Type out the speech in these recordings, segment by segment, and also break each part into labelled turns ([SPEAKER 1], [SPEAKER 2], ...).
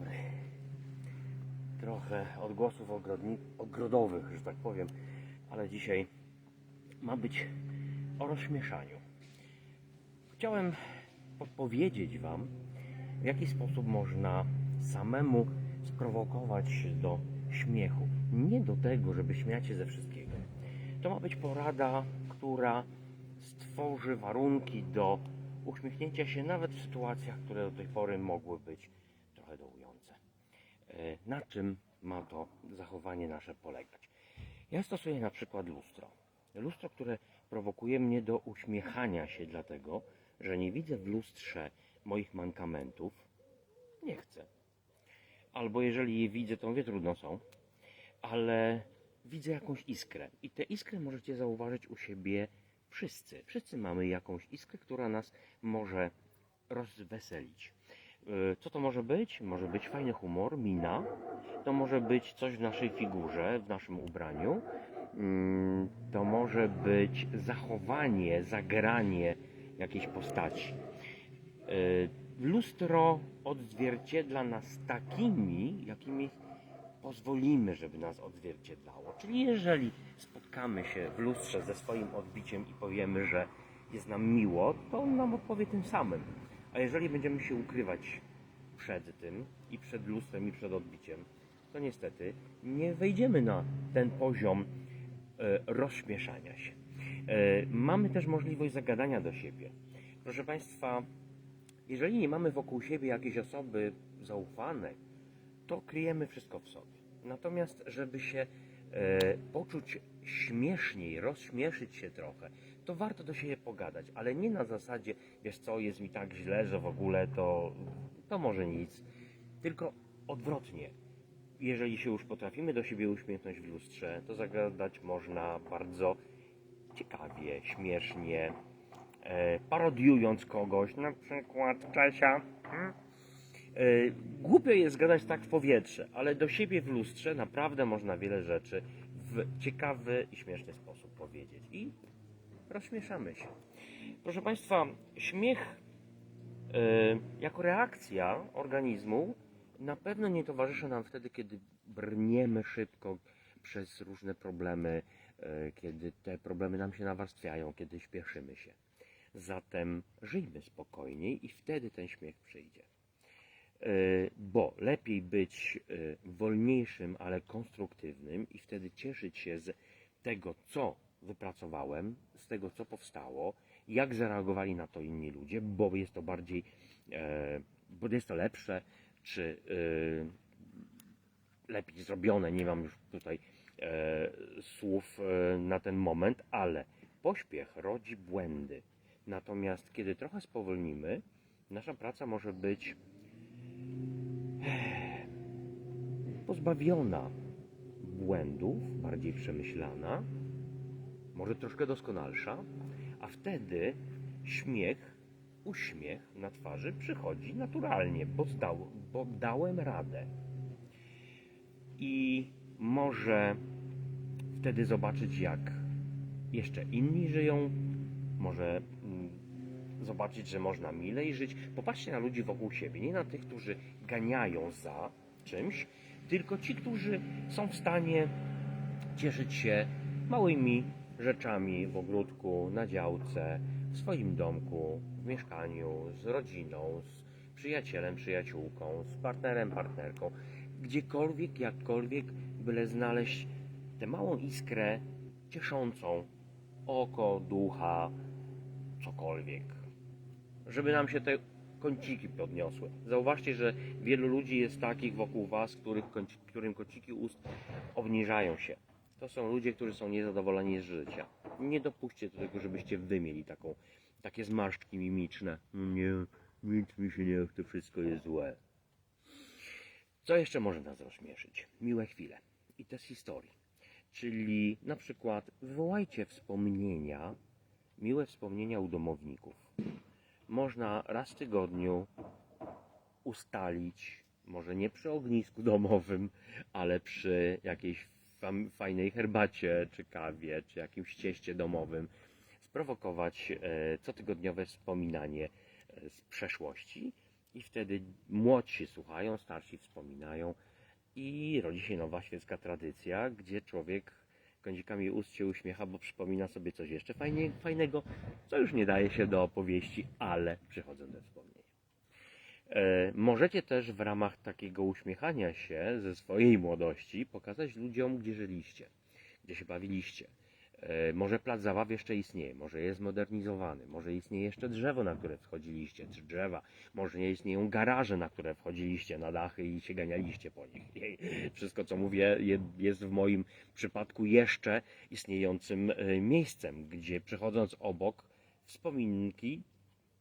[SPEAKER 1] dobry. Trochę odgłosów ogrodni, ogrodowych, że tak powiem, ale dzisiaj ma być o rozśmieszaniu. Chciałem podpowiedzieć Wam, w jaki sposób można samemu sprowokować się do śmiechu. Nie do tego, żeby śmiać się ze wszystkiego. To ma być porada, która stworzy warunki do uśmiechnięcia się nawet w sytuacjach, które do tej pory mogły być trochę dołujące. E, Na czym ma to zachowanie nasze polegać? Ja stosuję na przykład lustro. Lustro, które prowokuje mnie do uśmiechania się, dlatego że nie widzę w lustrze moich mankamentów. Nie chcę. Albo jeżeli je widzę, to mówię, trudno są, ale widzę jakąś iskrę. I tę iskrę możecie zauważyć u siebie wszyscy. Wszyscy mamy jakąś iskrę, która nas może rozweselić. Yy, Co to może być? Może być fajny humor, mina. To może być coś w naszej figurze, w naszym ubraniu. Mm, To może być zachowanie, zagranie jakiejś postaci. Yy, Lustro odzwierciedla nas takimi, jakimi pozwolimy, żeby nas odzwierciedlało. Czyli jeżeli spotkamy się w lustrze ze swoim odbiciem i powiemy, że jest nam miło, to on nam odpowie tym samym. A jeżeli będziemy się ukrywać przed tym i przed lustrem i przed odbiciem, to niestety nie wejdziemy na ten poziom e, rozśmieszania się. E, mamy też możliwość zagadania do siebie. Proszę Państwa, jeżeli nie mamy wokół siebie jakiejś osoby zaufanej, to kryjemy wszystko w sobie. Natomiast, żeby się e, poczuć śmieszniej, rozśmieszyć się trochę, to warto do siebie pogadać, ale nie na zasadzie, wiesz co, jest mi tak źle, że w ogóle to, to może nic, tylko odwrotnie. Jeżeli się już potrafimy do siebie uśmiechnąć w lustrze, to zagadać można bardzo ciekawie, śmiesznie, e, parodiując kogoś, na przykład Czesia. Hmm? E, Głupio jest gadać tak w powietrze, ale do siebie w lustrze naprawdę można wiele rzeczy w ciekawy i śmieszny sposób powiedzieć. I rozśmieszamy się. Proszę Państwa, śmiech e, jako reakcja organizmu na pewno nie towarzyszy nam wtedy, kiedy brniemy szybko przez różne problemy, e, kiedy te problemy nam się nawarstwiają, kiedy śpieszymy się. Zatem żyjmy spokojniej i wtedy ten śmiech przyjdzie. E, Bo lepiej być wolniejszym, ale konstruktywnym i wtedy cieszyć się z tego, co wypracowałem, z tego, co powstało, jak zareagowali na to inni ludzie, bo jest to bardziej, e, bo jest to lepsze, czy e, lepiej zrobione. Nie mam już tutaj e, słów e, na ten moment, ale pośpiech rodzi błędy. Natomiast kiedy trochę spowolnimy, nasza praca może być pozbawiona błędów, bardziej przemyślana, może troszkę doskonalsza, a wtedy śmiech, uśmiech na twarzy przychodzi naturalnie, bo, zdał, bo dałem radę. I może wtedy zobaczyć, jak jeszcze inni żyją, może mm, zobaczyć, że można milej żyć. Popatrzcie na ludzi wokół siebie, nie na tych, którzy ganiają za czymś, tylko ci, którzy są w stanie cieszyć się małymi rzeczami w ogródku, na działce, w swoim domku, w mieszkaniu, z rodziną, z przyjacielem, przyjaciółką, z partnerem, partnerką, gdziekolwiek, jakkolwiek, byle znaleźć tę małą iskrę cieszącą oko, ducha, cokolwiek. Żeby nam się te kąciki podniosły. Zauważcie, że wielu ludzi jest takich wokół Was, których, którym kąciki ust obniżają się. To są ludzie, którzy są niezadowoleni z życia. Nie dopuśćcie do tego, żebyście wy mieli taką, takie zmarszczki mimiczne. Nie, nic mi się nie chce, wszystko jest złe. Co jeszcze może nas rozśmieszyć? Miłe chwile. I te z historii. Czyli na przykład wywołajcie wspomnienia, miłe wspomnienia u domowników. Można raz w tygodniu ustalić, może nie przy ognisku domowym, ale przy jakiejś fajnej herbacie, czy kawie, czy jakimś cieście domowym, sprowokować e, cotygodniowe wspominanie e, z przeszłości I wtedy młodsi słuchają, starsi wspominają i rodzi się nowa świecka tradycja, gdzie człowiek kącikami ust się uśmiecha, bo przypomina sobie coś jeszcze fajnie, fajnego, co już nie daje się do opowieści, ale przychodzą te wspomnienia. E, możecie też w ramach takiego uśmiechania się ze swojej młodości pokazać ludziom, gdzie żyliście, gdzie się bawiliście. E, może plac zabaw jeszcze istnieje, może jest zmodernizowany, może istnieje jeszcze drzewo, na które wchodziliście, czy drzewa, może nie istnieją garaże, na które wchodziliście na dachy i się ganialiście po nich. Wszystko, co mówię, je- jest w moim przypadku jeszcze istniejącym e, miejscem, gdzie przechodząc obok wspominki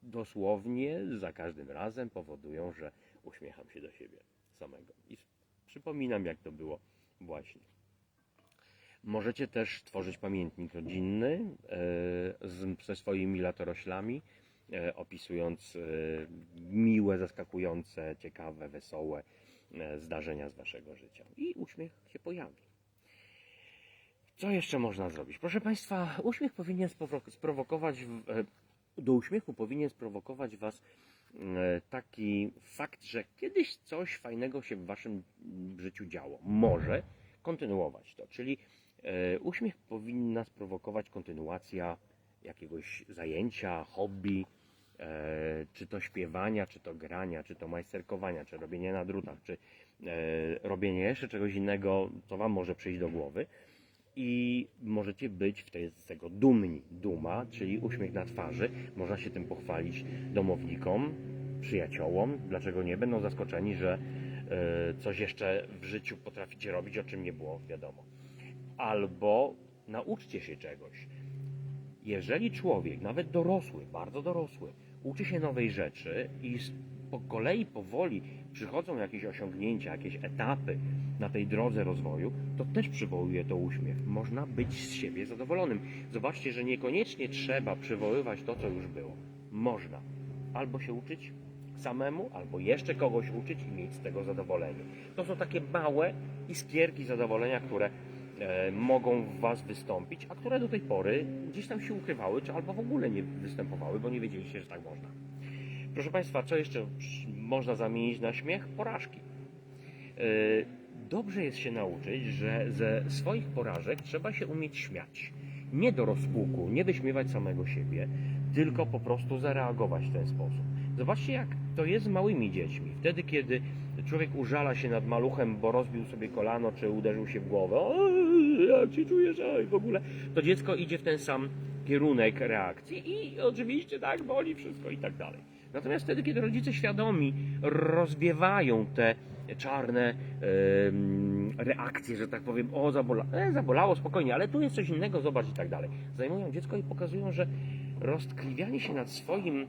[SPEAKER 1] dosłownie za każdym razem powodują, że uśmiecham się do siebie samego i przypominam, jak to było właśnie. Możecie też tworzyć pamiętnik rodzinny e, z, ze swoimi latoroślami, e, opisując e, miłe, zaskakujące, ciekawe, wesołe zdarzenia z waszego życia. I uśmiech się pojawi. Co jeszcze można zrobić? Proszę Państwa, uśmiech powinien sprowok- sprowokować, do uśmiechu powinien sprowokować Was e, taki fakt, że kiedyś coś fajnego się w Waszym życiu działo. Może kontynuować to, czyli e, uśmiech powinna sprowokować kontynuacja jakiegoś zajęcia, hobby, e, czy to śpiewania, czy to grania, czy to majsterkowania, czy robienia na drutach, czy robienie jeszcze czegoś innego, co Wam może przyjść do głowy i możecie być w tej, z tego dumni. Duma, czyli uśmiech na twarzy. Można się tym pochwalić domownikom, przyjaciołom. Dlaczego nie? Będą zaskoczeni, że e, coś jeszcze w życiu potraficie robić, o czym nie było wiadomo. Albo nauczcie się czegoś. Jeżeli człowiek, nawet dorosły, bardzo dorosły, uczy się nowej rzeczy i po kolei powoli przychodzą jakieś osiągnięcia, jakieś etapy na tej drodze rozwoju, to też przywołuje to uśmiech. Można być z siebie zadowolonym. Zobaczcie, że niekoniecznie trzeba przywoływać to, co już było. Można albo się uczyć samemu, albo jeszcze kogoś uczyć i mieć z tego zadowolenie. To są takie małe iskierki zadowolenia, które e, mogą w Was wystąpić, a które do tej pory gdzieś tam się ukrywały, czy albo w ogóle nie występowały, bo nie wiedzieliście, że tak można. Proszę Państwa, co jeszcze można zamienić na śmiech? Porażki. E, Dobrze jest się nauczyć, że ze swoich porażek trzeba się umieć śmiać. Nie do rozpuku, nie wyśmiewać samego siebie, tylko po prostu zareagować w ten sposób. Zobaczcie, jak to jest z małymi dziećmi. Wtedy, kiedy człowiek użala się nad maluchem, bo rozbił sobie kolano, czy uderzył się w głowę, jak się czujesz, oj, w ogóle, to dziecko idzie w ten sam kierunek reakcji i oczywiście tak, boli wszystko i tak dalej. Natomiast wtedy, kiedy rodzice świadomi rozbiewają te czarne reakcje, że tak powiem, o zabola, e, zabolało, spokojnie, ale tu jest coś innego, zobacz i tak dalej. Zajmują dziecko i pokazują, że roztkliwianie się nad swoim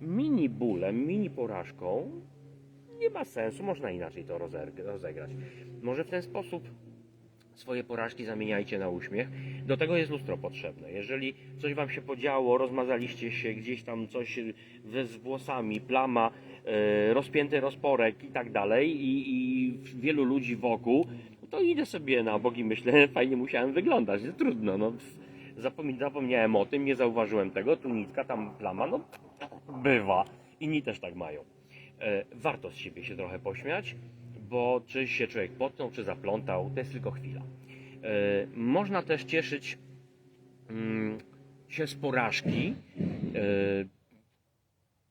[SPEAKER 1] mini bólem, mini porażką nie ma sensu, można inaczej to rozegrać. Może w ten sposób swoje porażki zamieniajcie na uśmiech. Do tego jest lustro potrzebne. Jeżeli coś wam się podziało, rozmazaliście się, gdzieś tam coś z włosami, plama, e, rozpięty rozporek i tak dalej i, wielu ludzi wokół, to idę sobie na bok i myślę, fajnie musiałem wyglądać, no trudno, no zapomni- zapomniałem o tym, nie zauważyłem tego, tu nitka, tam plama, no bywa. Inni też tak mają. E, warto z siebie się trochę pośmiać, bo czy się człowiek potknął, czy zaplątał, to jest tylko chwila. E, można też cieszyć mm, się z porażki e,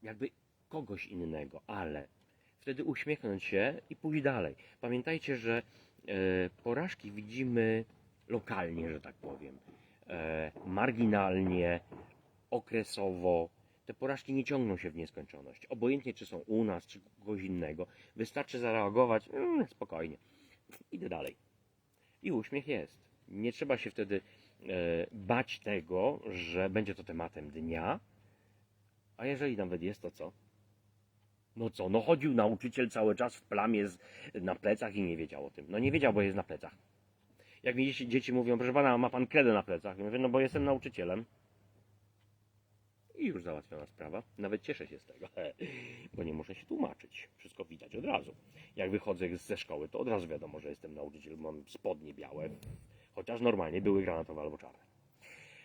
[SPEAKER 1] jakby kogoś innego, ale wtedy uśmiechnąć się i pójść dalej. Pamiętajcie, że e, porażki widzimy lokalnie, że tak powiem, marginalnie, okresowo. Te porażki nie ciągną się w nieskończoność. Obojętnie, czy są u nas, czy kogoś innego. Wystarczy zareagować, mm, spokojnie. Idę dalej. I uśmiech jest. Nie trzeba się wtedy e, bać tego, że będzie to tematem dnia. A jeżeli nawet jest, to co? No co? No chodził nauczyciel cały czas w plamie z, na plecach i nie wiedział o tym. No nie wiedział, bo jest na plecach. Jak mi dzieci, dzieci mówią, proszę pana, ma pan kredę na plecach. Ja mówię, no bo jestem nauczycielem. I już załatwiona sprawa. Nawet cieszę się z tego, bo nie muszę się tłumaczyć. Wszystko widać od razu. Jak wychodzę ze szkoły, to od razu wiadomo, że jestem nauczyciel. Mam spodnie białe, chociaż normalnie były granatowe albo czarne.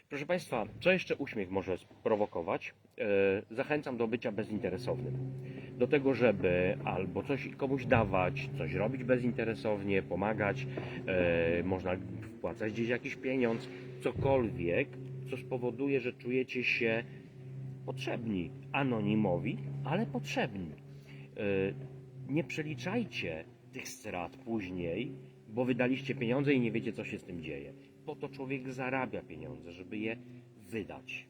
[SPEAKER 1] Proszę Państwa, co jeszcze uśmiech może sprowokować? E, zachęcam do bycia bezinteresownym. do tego, żeby albo coś komuś dawać, coś robić bezinteresownie, pomagać, e, można wpłacać gdzieś jakiś pieniądz, cokolwiek, co spowoduje, że czujecie się potrzebni, anonimowi, ale potrzebni. E, Nie przeliczajcie tych strat później, bo wydaliście pieniądze i nie wiecie, co się z tym dzieje. Po to człowiek zarabia pieniądze, żeby je wydać.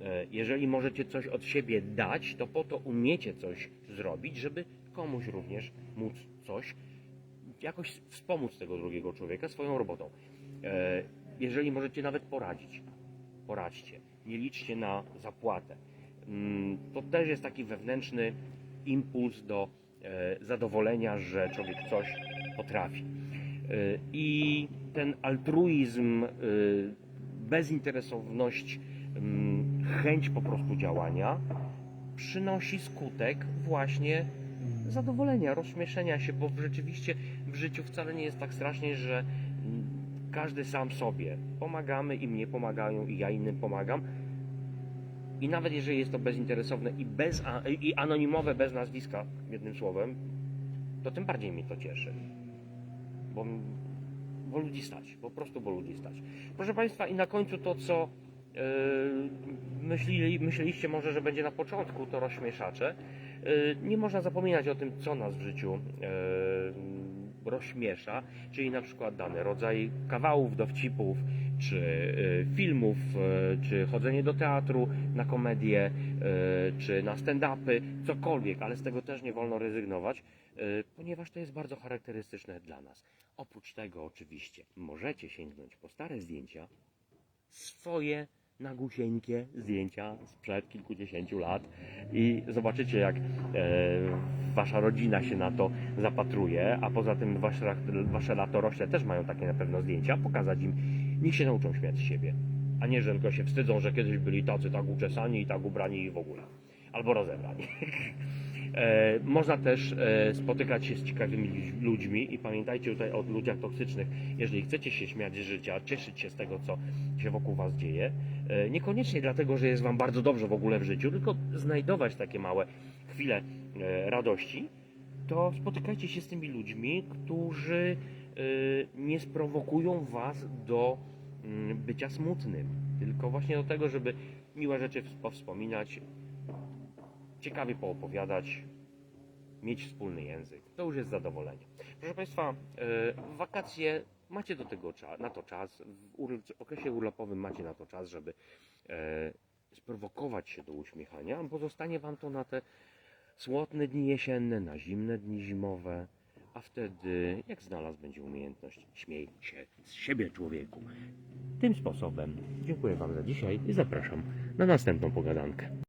[SPEAKER 1] E, Jeżeli możecie coś od siebie dać, to po to umiecie coś zrobić, żeby komuś również móc coś, jakoś wspomóc tego drugiego człowieka swoją robotą. E, Jeżeli możecie nawet poradzić, poradźcie. Nie liczcie na zapłatę. Mm, To też jest taki wewnętrzny impuls do e, zadowolenia, że człowiek coś potrafi. E, I ten altruizm, e, bezinteresowność, mm, chęć po prostu działania przynosi skutek właśnie zadowolenia, rozśmieszenia się, bo rzeczywiście w życiu wcale nie jest tak strasznie, że mm, każdy sam sobie pomagamy, im nie pomagają i ja innym pomagam. I nawet jeżeli jest to bezinteresowne i, bez, i anonimowe, bez nazwiska, jednym słowem, to tym bardziej mnie to cieszy. Bo, bo ludzi stać, po prostu bo ludzi stać. Proszę Państwa, i na końcu to, co yy, myśleli, myśleliście może, że będzie na początku, to rozśmieszacze. Yy, nie można zapominać o tym, co nas w życiu yy, rozśmiesza, czyli na przykład dany rodzaj kawałów, dowcipów, czy yy, filmów, yy, czy chodzenie do teatru na komedię, yy, czy na stand-upy, cokolwiek, ale z tego też nie wolno rezygnować, ponieważ to jest bardzo charakterystyczne dla nas. Oprócz tego oczywiście możecie sięgnąć po stare zdjęcia, swoje nagusieńkie zdjęcia sprzed kilkudziesięciu lat. I zobaczycie jak e, wasza rodzina się na to zapatruje, a poza tym wasze, wasze latorośle też mają takie na pewno zdjęcia, pokazać im, niech się nauczą śmiać z siebie, a nie, że tylko się wstydzą, że kiedyś byli tacy tak uczesani i tak ubrani i w ogóle, albo rozebrani. E, Można też e, spotykać się z ciekawymi ludź- ludźmi i pamiętajcie tutaj o ludziach toksycznych. Jeżeli chcecie się śmiać z życia, cieszyć się z tego, co się wokół Was dzieje, e, niekoniecznie dlatego, że jest Wam bardzo dobrze w ogóle w życiu, tylko znajdować takie małe chwile radości, to spotykajcie się z tymi ludźmi, którzy nie sprowokują Was do mm, bycia smutnym, tylko właśnie do tego, żeby miłe rzeczy powspominać, ciekawie poopowiadać, mieć wspólny język. To już jest zadowolenie. Proszę Państwa, e, wakacje macie do tego na to czas, w okresie urlopowym macie na to czas, żeby e, sprowokować się do uśmiechania, bo zostanie Wam to na te słodne dni jesienne, na zimne dni zimowe, a wtedy, jak znalazł będzie umiejętność, śmiej się z siebie człowieku. Tym sposobem dziękuję Wam za dzisiaj i zapraszam na następną pogadankę.